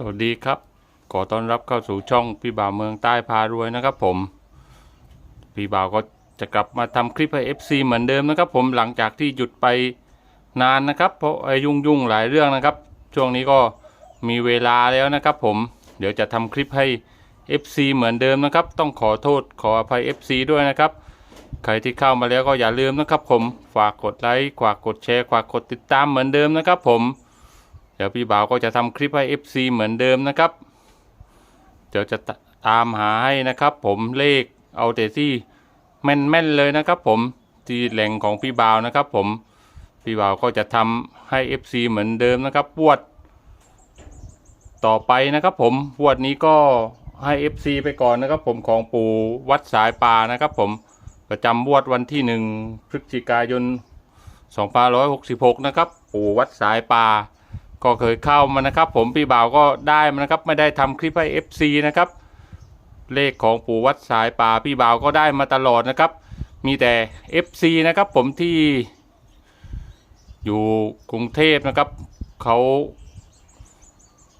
สวัสดีครับ ขอต้อนรับเข้าสู่ช่องพี่บ่าวเมืองใต้พารวยนะครับผม พี่บ่าวก็จะกลับมาทำคลิปให้ FC เหมือนเดิมนะครับผมหลังจากที่หยุดไปนานนะครับ เพราะไอ้ยุ่งยุ่งๆหลายเรื่องนะครับ ช่วงนี้ก็มีเวลาแล้วนะครับผมเดี๋ยวจะทำคลิปให้ FC เหมือนเดิมนะครับ ต้องขอโทษขออภัย FC ด้วยนะครับใครที่เข้ามาแล้วก็อย่าลืมนะครับ ผมฝากกดไลค์ฝากกดแชร์ฝากกดติดตามเหมือนเดิมนะครับ ผม เดี๋ยวพี่บ่าวก็จะทำคลิปให้ FC เหมือนเดิมนะครับ เดี๋ยวจะตามหาให้นะครับ ผมเลขเอาแต่ที่แม่นๆเลยนะครับ ผมที่แหล่งของพี่บ่าวนะครับ ผมพี่บ่าวก็จะทำให้ FC เหมือนเดิมนะครับปวด ต่อไปนะครับ ผมปวดนี้ก็ให้ FC ไปก่อนนะครับ ผมของปู่วัดสายป่านะครับ ผมประจำบวดวันที่หนึ่งพฤศจิกายน 2566 นะครับ ปู่วัดสายป่า ก็เคยเข้ามานะครับ ผมพี่บ่าวก็ได้มานะครับ ไม่ได้ทำคลิปให้ FC นะครับ เลขของปู่วัดสายป่าพี่บ่าวก็ได้มาตลอดนะครับ มีแต่ FC นะครับ ผมที่ อยู่กรุงเทพนะครับเขา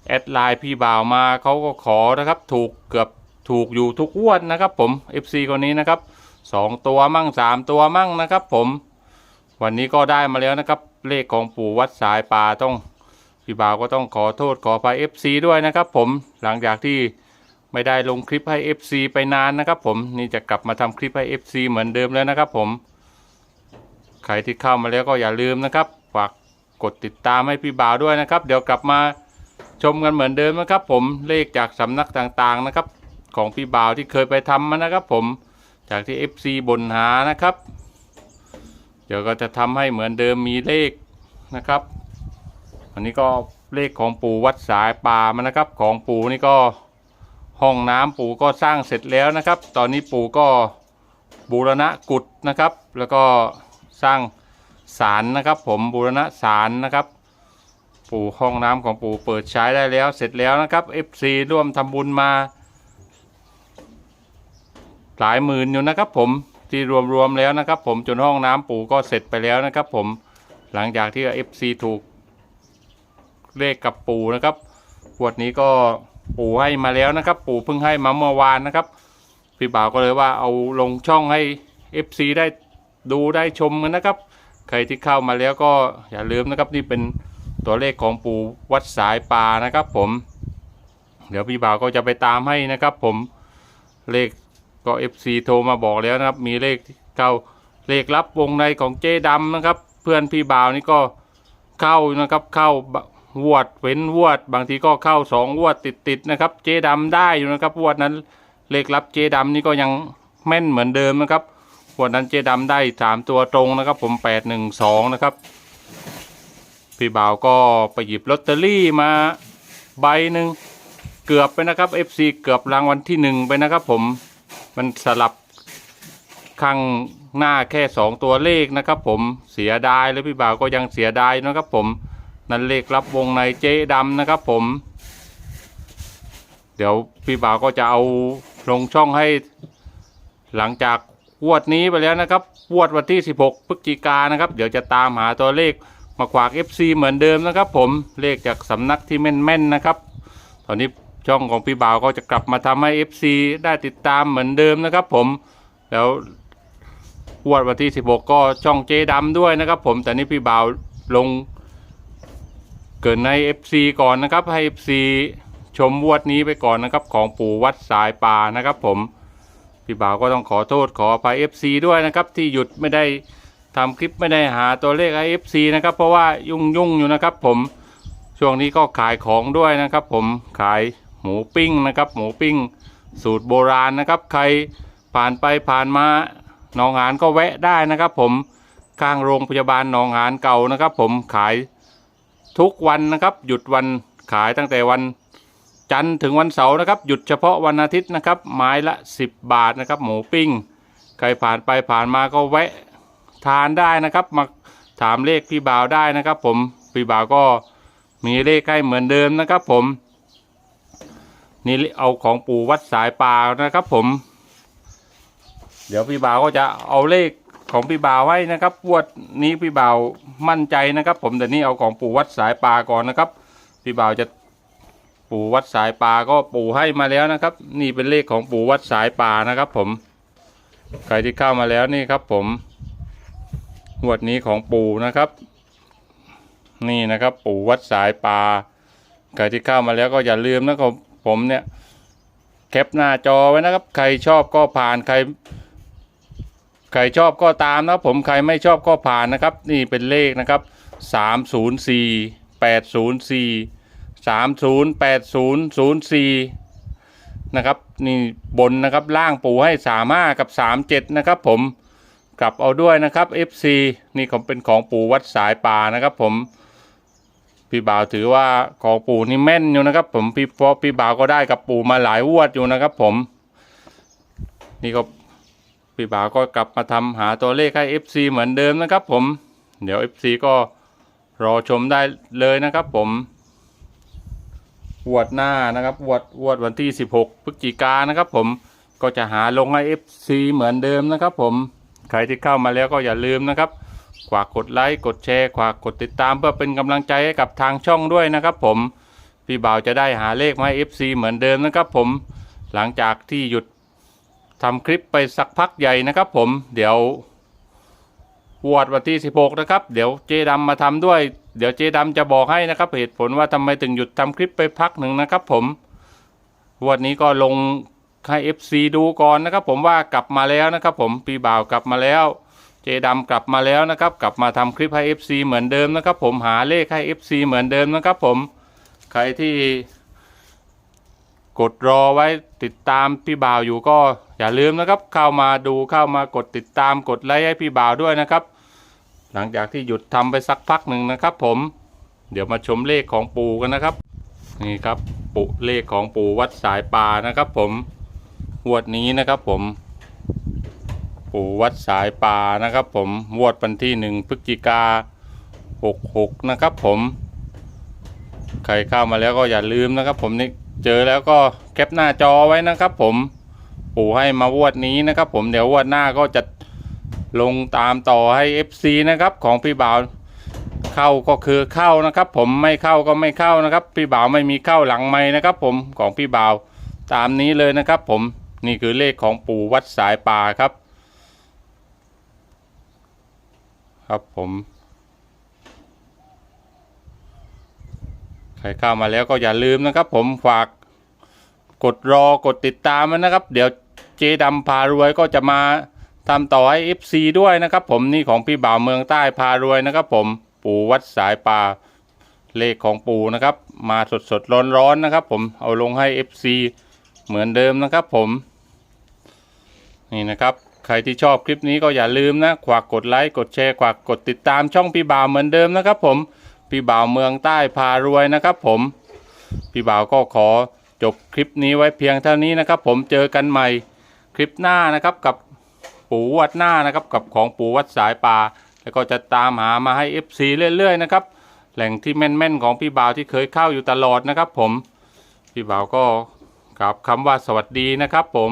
แอดไลน์พี่บ่าวมาเขาก็ขอนะครับถูกเกือบถูกอยู่ทุกวดนะครับ ผม FC คนนี้นะครับสองตัวมั่งสามตัวมั่งนะครับ ผม วันนี้ก็ได้มาแล้วนะครับ เลขของปู่วัดสายป่าต้อง พี่บ่าวก็ต้องขอโทษขออภัย FC ด้วยนะครับผมหลังจากที่ไม่ได้ลงคลิปให้ FC ไปนานนะครับผมนี่จะกลับมาทำคลิปให้ FC เหมือนเดิมแล้วนะครับผมใครที่เข้ามาแล้วก็อย่าลืมนะครับฝากกดติดตามให้พี่บ่าวด้วยนะครับ เดี๋ยวกลับมาชมกันเหมือนเดิมนะครับ ผมเลขจากสำนักต่างๆนะครับ ของพี่บ่าวที่เคยไปทำมานะครับ ผมจากที่ FC บ่นหานะครับ เดี๋ยวก็จะทำให้เหมือนเดิมมีเลขนะครับ อันนี้ก็เลขของปู่วัดสายป่ามานะครับ ของปู่นี่ก็ห้องน้ำปู่ก็สร้างเสร็จแล้วนะครับ ตอนนี้ปู่ก็บูรณะกุฏนะครับ แล้วก็สร้างศาลนะครับ ผมบูรณะศาลนะครับ ปู่ห้องน้ำของปู่เปิดใช้ได้แล้วเสร็จแล้วนะครับ FC ร่วมทำบุญมา หลายหมื่นอยู่นะครับผมที่รวมๆแล้วนะครับ ผมจนห้องน้ำปู่ก็เสร็จไปแล้วนะครับ ผมหลังจากที่ FC ถูก เลขกับปู่นะครับขวดนี้ก็ปู่ให้มาแล้วนะครับ ปู่เพิ่งให้มาเมื่อวานนะครับ พี่บ่าวก็เลยว่าเอาลงช่องให้ FC ได้ดูได้ชมกันนะครับ ใครที่เข้ามาแล้วก็อย่าลืมนะครับนี่เป็นตัวเลขของปู่วัดสายป่านะครับ ผม เดี๋ยวพี่บ่าวก็จะไปตามให้นะครับ ผมเลขก็ FC โทรมาบอกแล้วนะครับ มีเลขเข้าเลขลับวงในของเจ๊ดำนะครับ เพื่อนพี่บ่าวนี่ก็เข้านะครับเข้า ววดเว้นววด บางทีก็เข้าสองววดติดติดๆนะครับ เจดำได้อยู่นะครับววดนั้นเลขลับเจดำนี่ก็ยังแม่นเหมือนเดิมนะครับวดนั้นเจดำได้สามตัวตรงนะครับ ผมแปดหนึ่งสองนะครับพี่บ่าวก็ไปหยิบลอตเตอรี่มาใบหนึ่งเกือบไปนะครับ FC เกือบรางวัลที่หนึ่งไปนะครับ ผมมันสลับข้างหน้าแค่สองตัวเลขนะครับ ผมเสียดายแล้วพี่บ่าวก็ยังเสียดายนะครับ ผม นั่นเลขรับวงในเจ๊ดำนะครับผม เดี๋ยวพี่บ่าวก็จะเอาลงช่องให้ หลังจากงวดนี้ไปแล้วนะครับงวดวันที่ 16พฤศจิกานะครับ เดี๋ยวจะตามหาตัวเลขมาขวาก FC เหมือนเดิมนะครับ ผมเลขจากสำนักที่แม่นๆนะครับ ตอนนี้ช่องของพี่บ่าวก็จะกลับมาทำให้ FC ได้ติดตามเหมือนเดิมนะครับ ผมแล้วงวดวันที่ 16 ก็ช่องเจดำด้วยนะครับ ผมแต่นี่พี่บ่าวลง เกินใน FC ก่อนนะครับ ให้ FC ชมวดนี้ไปก่อนนะครับ ของปู่วัดสายป่านะครับ ผมพี่บ่าวก็ต้องขอโทษขออภัย FC ด้วยนะครับ ที่หยุดไม่ได้ทำคลิปไม่ได้หาตัวเลขให้ FC นะครับ เพราะว่ายุ่งยุ่งอยู่นะครับ ผมช่วงนี้ก็ขายของด้วยนะครับ ผมขายหมูปิ้งนะครับ หมูปิ้ง สูตรโบราณนะครับ ใครผ่านไปผ่านมาหนองหานก็แวะได้นะครับ ผมข้างโรงพยาบาลหนองหานเก่านะครับ ผมขาย ทุกวันนะครับ หยุดวันขายตั้งแต่วันจันทร์ถึงวันเสาร์นะครับ หยุดเฉพาะวันอาทิตย์นะครับ ไม้ละ 10 บาทนะครับ หมูปิ้ง ใครผ่านไปผ่านมาก็แวะทานได้นะครับ มาถามเลขพี่บ่าวได้นะครับ ผมพี่บ่าวก็มีเลขให้เหมือนเดิมนะครับ ผม นี่เอาของปู่วัดสายป่านะครับ ผม เดี๋ยวพี่บ่าวก็จะเอาเลข ของพี่บ่าวไว้นะครับงวดนี้พี่บ่าวมั่นใจนะครับ ผมแต่นี่เอาของปู่วัดสายป่าก่อนนะครับ พี่บ่าวจะปู่วัดสายป่าก็ปู่ให้มาแล้วนะครับ นี่เป็นเลขของปู่วัดสายป่านะครับ ผมใครที่เข้ามาแล้วนี่ครับ ผมงวดนี้ของปู่นะครับ นี่นะครับ ปู่วัดสายป่าใครที่เข้ามาแล้วก็อย่าลืมนะครับผมเนี่ยแคปหน้าจอไว้นะครับ ใครชอบก็ผ่านใคร ใครชอบก็ตามนะครับผมใครไม่ชอบก็ผ่านนะครับ นี่เป็นเลขนะครับสามศูนย์สี่แปดศูนย์สี่สามศูนย์แปดศูนย์ศูนย์สี่นะครับ นี่บนนะครับล่างปูให้สามห้ากับสามเจ็ดนะครับผมกลับเอาด้วยนะครับ FC นี่ของเป็นของปูวัดสายป่านะครับผมพี่บ่าวถือว่าของปู่นี่แม่นอยู่นะครับ ผมพี่พราะพี่บ่าวก็ได้กับปู่มาหลายวดอยู่นะครับ ผม นี่ก็ พี่บ่าวก็กลับมาทำหาตัวเลขให้ FC เหมือนเดิมนะครับผม เดี๋ยว FC ก็รอชมได้เลยนะครับผมวดหน้านะครับวดวดวันที่ 16พฤศจิกานะครับ ผมก็จะหาลงให้ FC เหมือนเดิมนะครับ ผมใครที่เข้ามาแล้วก็อย่าลืมนะครับฝากกดไลค์กดแชร์ฝากกดติดตามเพื่อเป็นกำลังใจให้กับทางช่องด้วยนะครับ ผมพี่บ่าวจะได้หาเลขมาให้ FC เหมือนเดิมนะครับ ผมหลังจากที่หยุด ทำคลิปไปสักพักใหญ่นะครับ ผมเดี๋ยววอดวันที่ 16 นะครับ เดี๋ยวเจดำมาทำด้วย เดี๋ยวเจดำจะบอกให้นะครับเหตุผลว่าทำไมถึงหยุดทำคลิปไปพักหนึ่งนะครับ ผมวันนี้ก็ลงให้ FC ดูก่อนนะครับ ผมว่ากลับมาแล้วนะครับ ผมพี่บ่าวกลับมาแล้ว เจดำกลับมาแล้วนะครับ กลับมาทำคลิปให้ FC เหมือนเดิมนะครับ ผมหาเลขให้ FC เหมือนเดิมนะครับ ผมใครที่กดรอไว้ติดตามพี่บ่าวอยู่ก็ อย่าลืมนะครับเข้ามาดูเข้ามากดติดตามกดไลค์ให้พี่บ่าวด้วยนะครับ หลังจากที่หยุดทำไปสักพักหนึ่งนะครับ ผมเดี๋ยวมาชมเลขของปูกันนะครับ นี่ครับปุเลขของปูวัดสายป่านะครับ ผมงวดนี้นะครับผม ปูวัดสายป่านะครับ ผมงวดวันที่หนึ่งพฤศจิกาหกหกนะครับ ผม ใครเข้ามาแล้วก็อย่าลืมนะครับ ผมนี่เจอแล้วก็แคปหน้าจอไว้นะครับ ผม ปู่ให้มาวดนี้นะครับ ผมเดี๋ยววดหน้าก็จะลงตามต่อให้ FC นะครับของพี่บ่าวเข้าก็คือเข้านะครับ ผมไม่เข้าก็ไม่เข้านะครับ พี่บ่าวไม่มีเข้าหลังไม้นะครับ ผมของพี่บ่าวตามนี้เลยนะครับ ผมนี่คือเลขของปู่วัดสายป่าครับ ครับผมใครเข้ามาแล้วก็อย่าลืมนะครับ ผมฝาก กดรอกดติดตามไว้นะครับ เดี๋ยวเจดำพารวยก็จะมาทำต่อให้ FC ด้วยนะครับ ผมนี่ของพี่บ่าวเมืองใต้พารวยนะครับ ผมปู่วัดสายป่าเลขของปู่นะครับ มาสดสดร้อนร้อนๆนะครับ ผมเอาลงให้ FC เหมือนเดิมนะครับ ผมนี่นะครับ ใครที่ชอบคลิปนี้ก็อย่าลืมนะฝากกดไลค์กดแชร์ฝากกดติดตามช่องพี่บ่าวเหมือนเดิมนะครับ ผมพี่บ่าวเมืองใต้พารวยนะครับ ผมพี่บ่าวก็ขอ จบคลิปนี้ไว้เพียงเท่านี้นะครับ ผมเจอกันใหม่คลิปหน้านะครับกับปู่วัดหน้านะครับกับของปู่วัดสายป่าแล้วก็จะตามหามาให้ FC เรื่อยๆนะครับแหล่งที่แม่นๆของพี่บ่าวที่เคยเข้าอยู่ตลอดนะครับ ผมพี่บ่าวก็กราบคำว่าสวัสดีนะครับ ผม